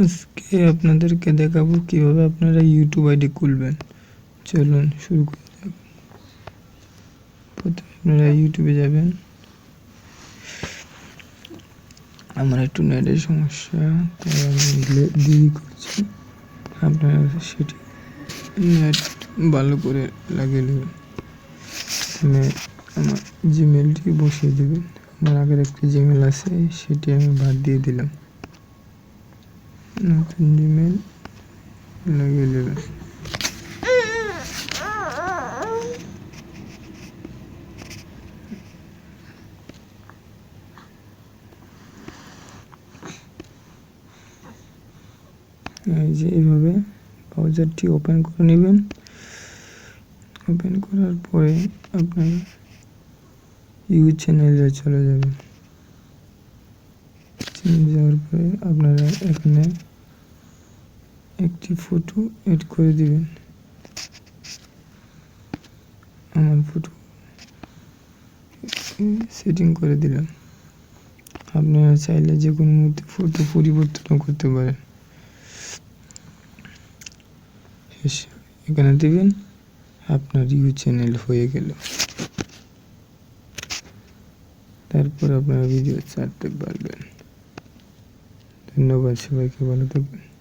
আজকে আপনাদেরকে দেখাবো কীভাবে আপনারা ইউটিউব আইডি খুলবেন। চলুন শুরু করা। যাক প্রথমে আপনারা ইউটিউবে যাবেন। আমার একটু নেটের সমস্যা, তাই আমি দেরি করছি। আপনারা সেটি নেট ভালো করে লাগিয়ে নেবেন। আমার জিমেলটি বসিয়ে দেবেন। আমার আগের একটি জিমেল আছে, সেটি আমি বাদ দিয়ে দিলাম। নতুন জিমেল লাগিয়ে নেবেন এই যে এইভাবে ব্রাউজারটি ওপেন করে নেবেন। ওপেন করার পরে আপনার ইউজ চ্যানেলে চলে যাবেন চ্যানেলে যাওয়ার পরে আপনারা এখানে একটি ফটো এড করে দিবেন। আমার ফটো সেটিং করে দিলাম। আপনারা চাইলে যে কোনো মুহূর্তে ফটো পরিবর্তনও করতে পারেন। এখানে দিবেন আপনার ইউ চ্যানেল হয়ে গেল। তারপর আপনারা ভিডিও ছাড়তে পারবেন। ধন্যবাদ সবাইকে, ভালো থাকবেন।